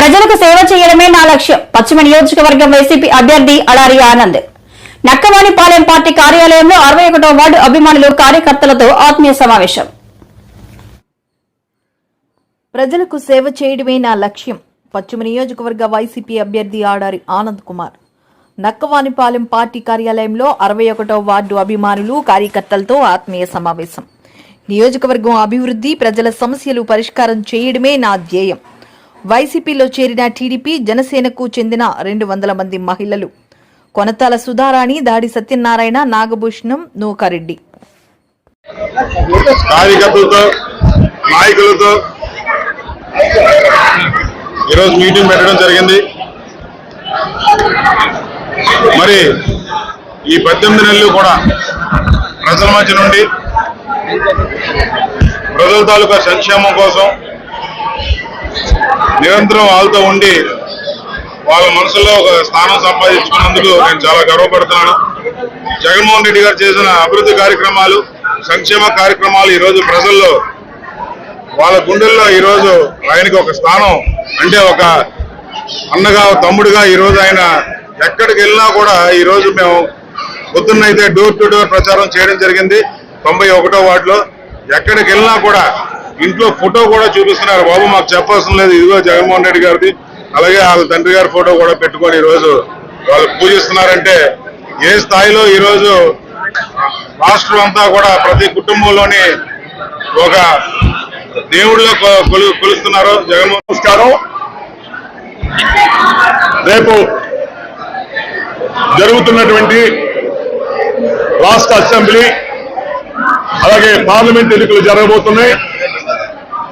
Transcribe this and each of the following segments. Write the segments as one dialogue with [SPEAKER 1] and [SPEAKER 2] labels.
[SPEAKER 1] ప్రజలకు సేవ చేయడమే నా లక్ష్యం. పశ్చిమ నియోజకవర్గం వైసీపీ అభ్యర్థి అడారి ఆనంద్. నక్కవాణిపాలెం పార్టీ కార్యాలయంలో అరవై ఒకటో వార్డు అభిమానులు కార్యకర్తలతో ఆత్మీయ సమావేశం.
[SPEAKER 2] ప్రజలకు సేవ చేయడమే నా లక్ష్యం. పశ్చిమ నియోజకవర్గ వైసీపీ అభ్యర్థి ఆడారి ఆనంద్ కుమార్. నక్కవానిపాలెం పార్టీ కార్యాలయంలో అరవై ఒకటో వార్డు అభిమానులు కార్యకర్తలతో ఆత్మీయ సమావేశం. నియోజకవర్గం అభివృద్ధి ప్రజల సమస్యలు పరిష్కారం చేయడమే నా ధ్యేయం. వైసీపీలో చేరిన టీడీపీ జనసేనకు చెందిన రెండు వందల మంది మహిళలు. కొనతాల సుధారాణి దాడి సత్యనారాయణ నాగభూషణం నూకారెడ్డి.
[SPEAKER 3] కార్యకర్తలతో నాయకులతో ఈరోజు మీటింగ్ పెట్టడం జరిగింది. మరి ఈ పద్దెనిమిది నెలలు కూడా ప్రజల మధ్య నుండి ప్రజల తాలూకా సంక్షేమం కోసం నిరంతరం వాళ్ళతో ఉండి వాళ్ళ మనసులో ఒక స్థానం సంపాదించుకున్నందుకు నేను చాలా గర్వపడుతున్నాను. జగన్మోహన్ రెడ్డి గారు చేసిన అభివృద్ధి కార్యక్రమాలు సంక్షేమ కార్యక్రమాలు ఈరోజు ప్రజల్లో వాళ్ళ గుండెల్లో ఈరోజు ఆయనకి ఒక స్థానం అంటే ఒక అన్నగా తమ్ముడిగా ఈరోజు ఆయన ఎక్కడికి వెళ్ళినా కూడా ఈరోజు మేము పొద్దున్నైతే డోర్ టు డోర్ ప్రచారం చేయడం జరిగింది తొంభై ఒకటో వార్డులో. ఎక్కడికి వెళ్ళినా కూడా ఇంట్లో ఫోటో కూడా చూపిస్తున్నారు. బాబు మాకు చెప్పాల్సిన లేదు. ఇదిగో జగన్మోహన్ రెడ్డి గారిది. అలాగే వాళ్ళ తండ్రి గారి ఫోటో కూడా పెట్టుకొని ఈరోజు వాళ్ళు పూజిస్తున్నారంటే ఏ స్థాయిలో ఈరోజు రాష్ట్రం అంతా కూడా ప్రతి కుటుంబంలోని ఒక దేవుడిలో కొ- కొలు- కొలుస్తున్నారు జగన్మోహన్ నమస్కారం. రేపు జరుగుతున్నటువంటి రాష్ట్ర అసెంబ్లీ అలాగే పార్లమెంట్ ఎన్నికలు జరగబోతున్నాయి.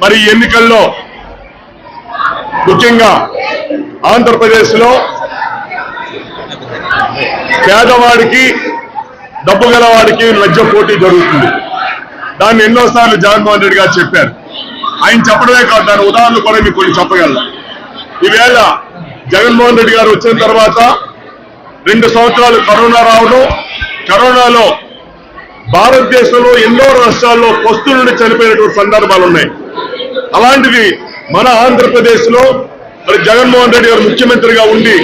[SPEAKER 3] మరి ఈ ఎన్నికల్లో ముఖ్యంగా ఆంధ్రప్రదేశ్లో పేదవాడికి డబ్బు గలవాడికి మధ్య పోటీ జరుగుతుంది. దాన్ని ఎన్నోసార్లు జగన్మోహన్ రెడ్డి గారు చెప్పారు. ఆయన చెప్పడమే కాదు దాని ఉదాహరణలు కూడా మీకు కొన్ని చెప్పగలను. ఈవేళ జగన్మోహన్ రెడ్డి గారు వచ్చిన తర్వాత రెండు సంవత్సరాలు కరోనా రావడం కరోనాలో భారతదేశంలో ఎన్నో రాష్ట్రాల్లో పస్తు నుండి చనిపోయినటువంటి సందర్భాలు ఉన్నాయి. అలాంటిది మన ఆంధ్రప్రదేశ్లో మరి జగన్మోహన్ రెడ్డి గారు ముఖ్యమంత్రిగా ఉండి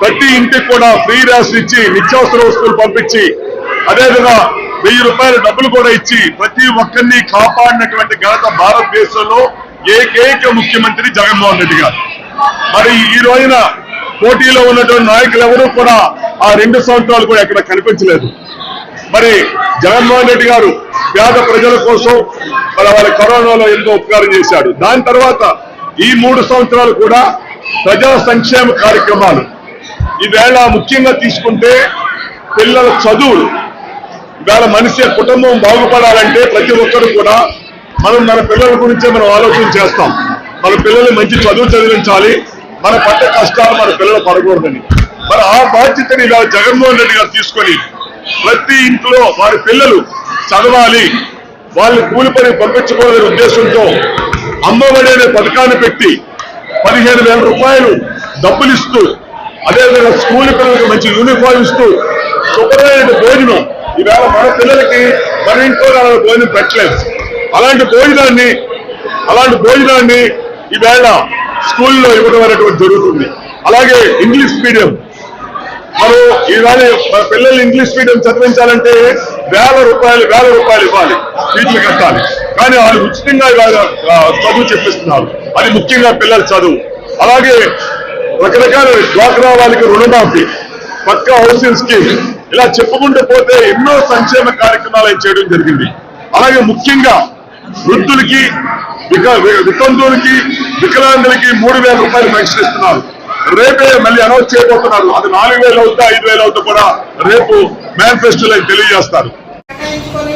[SPEAKER 3] ప్రతి ఇంటికి కూడా ఫ్రీ రేషన్ ఇచ్చి నిత్యావసర వస్తువులు పంపించి అదేవిధంగా వెయ్యి రూపాయల డబ్బులు కూడా ఇచ్చి ప్రతి ఒక్కరిని కాపాడినటువంటి ఘనత భారతదేశంలో ఏకైక ముఖ్యమంత్రి జగన్మోహన్ రెడ్డి గారు. మరి ఈ రోజున పోటీలో ఉన్నటువంటి నాయకులు ఎవరూ కూడా ఆ రెండు సంవత్సరాలు కూడా ఎక్కడ కనిపించలేదు. మరి జగన్మోహన్ రెడ్డి గారు పేద ప్రజల కోసం మరి వారి కరోనాలో ఎంతో ఉపకారం చేశాడు. దాని తర్వాత ఈ మూడు సంవత్సరాలు కూడా ప్రజా సంక్షేమ కార్యక్రమాలు. ఈవేళ ముఖ్యంగా తీసుకుంటే పిల్లల చదువులు. ఇవాళ మనిషి కుటుంబం బాగుపడాలంటే ప్రతి ఒక్కరు కూడా మనం మన పిల్లల గురించే మనం ఆలోచన చేస్తాం. మన పిల్లల్ని మంచి చదువు చదివించాలి. మన పట్ట కష్టాలు మన పిల్లలు పడకూడదని. మరి ఆ బాధ్యతని ఇలా జగన్మోహన్ రెడ్డి గారు తీసుకొని ప్రతి ఇంట్లో వారి పిల్లలు చదవాలి. వాళ్ళు కూలి పని పంపించుకోవాలనే ఉద్దేశంతో అమ్మఒడి అనే పథకాన్ని పెట్టి పదిహేను వేల రూపాయలు డబ్బులు ఇస్తూ అదేవిధంగా స్కూల్ పిల్లలకి మంచి యూనిఫామ్ ఇస్తూ శుభ్రమైన భోజనం. ఈవేళ మన పిల్లలకి మన ఇంట్లో అలాంటి భోజనం పెట్టలేదు. అలాంటి భోజనాన్ని అలాంటి భోజనాన్ని ఈవేళ స్కూల్లో ఇవ్వడం అనేటువంటి జరుగుతుంది. అలాగే ఇంగ్లీష్ మీడియం. మనం ఈవేళ మన పిల్లల్ని ఇంగ్లీష్ మీడియం చదివించాలంటే వేల రూపాయలు వేల రూపాయలు ఇవ్వాలి. ఫీజులు కట్టాలి. కానీ వాళ్ళు ఉచితంగా చదువు చెప్పిస్తున్నారు. అది ముఖ్యంగా పిల్లల చదువు. అలాగే రకరకాల డ్వాక్రా వాళ్ళకి రుణమాఫీ పక్క హౌసింగ్ స్కీమ్. ఇలా చెప్పుకుంటూ పోతే ఎన్నో సంక్షేమ కార్యక్రమాలు చేయడం జరిగింది. అలాగే ముఖ్యంగా వృద్ధులకి విక వితంతువులకి వికలాంగులకి మూడు వేల రూపాయలు పెన్షన్ ఇస్తున్నారు. రేపే మళ్ళీ అనౌన్స్ చేయబోతున్నారు. అది నాలుగు వేలు అవుతా ఐదు వేలు అవుతా కూడా రేపు మేనిఫెస్టోలో తెలియజేస్తారు.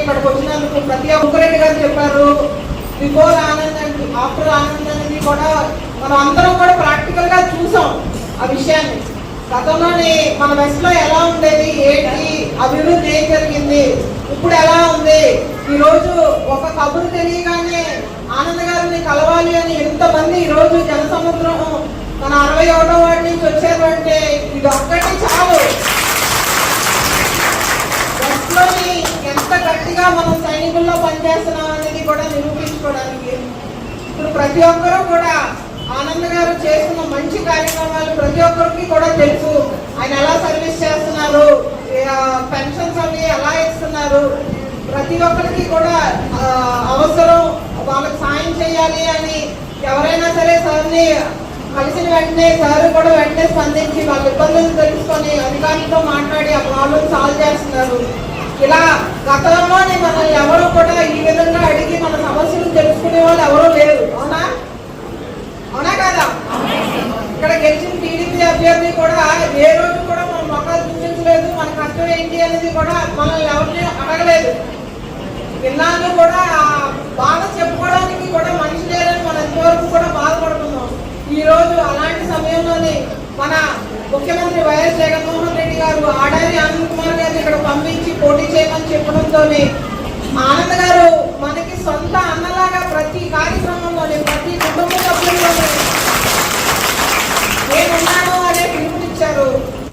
[SPEAKER 4] ఇక్కడికి వచ్చినందుకు ప్రతి ఒక్కరెడ్డి గారు చెప్పారు. Before Anand and after Anand అనేది కూడా మనం అందరం కూడా ప్రాక్టికల్గా చూసాం ఆ విషయాన్ని. గతంలోని మన వెస్ట్లో ఎలా ఉండేది ఏంటి అభివృద్ధి ఏం జరిగింది ఇప్పుడు ఎలా ఉంది? ఈరోజు ఒక కబురు తెలియగానే ఆనంద్ గారిని కలవాలి అని ఎంతమంది ఈ రోజు జనసముద్రం మన అరవై ఒకటో వాటి నుంచి వచ్చారు అంటే ఇది ఒక్కటి చాలు. ఎవరిని ఎంత గట్టిగా మనం సైనికుల్లో పనిచేస్తున్నాం అనేది కూడా నిరూపించుకోవడానికి ఇప్పుడు ప్రతి ఒక్కరూ కూడా ఆనంద ఆనంద్ గారు చేస్తున్న మంచి కార్యక్రమాలు ప్రతి ఒక్కరికి కూడా తెలుసు. ఆయన ఎలా సర్వీస్ చేస్తున్నారు పెన్షన్స్ అవి ఎలా ఇస్తున్నారు? ప్రతి ఒక్కరికి కూడా అవసరం వాళ్ళకి సాయం చేయాలి అని ఎవరైనా సరే సార్ని కలిసిన వెంటనే సార్ కూడా వెంటనే స్పందించి వాళ్ళ ఇబ్బందులు తెలుసుకొని అధికారులతో మాట్లాడి ఆ ప్రాబ్లం సాల్వ్ చేస్తున్నారు. ఇలా గతంలోనే మనల్ని ఎవరు కూడా ఈ విధంగా అడిగి మన సమస్యలు తెలుసుకునే వాళ్ళు ఎవరూ లేరు. అవునా? అవునా కదా? ఇక్కడ గెలిచిన టీడీపీ అభ్యర్థి కూడా ఏ రోజు కూడా మన మొక్కలు చూపించలేదు మన కష్టం ఏంటి అనేది కూడా మనల్ని ఎవరిని అడగలేదు. ఇన్నాళ్ళు కూడా ఆ బాధ చెప్పుకోవడానికి కూడా మనిషి లేరని మనం ఎంతవరకు కూడా బాధపడుతున్నాం. ఈ రోజు అలాంటి సమయంలోనే మన ముఖ్యమంత్రి వైఎస్ జగన్మోహన్ రెడ్డి గారు ఆడారి ఆనంద్ కుమార్ గారిని ఇక్కడ పంపించి పోటీ చేయమని చెప్పడంతోనే ఆనంద్ గారు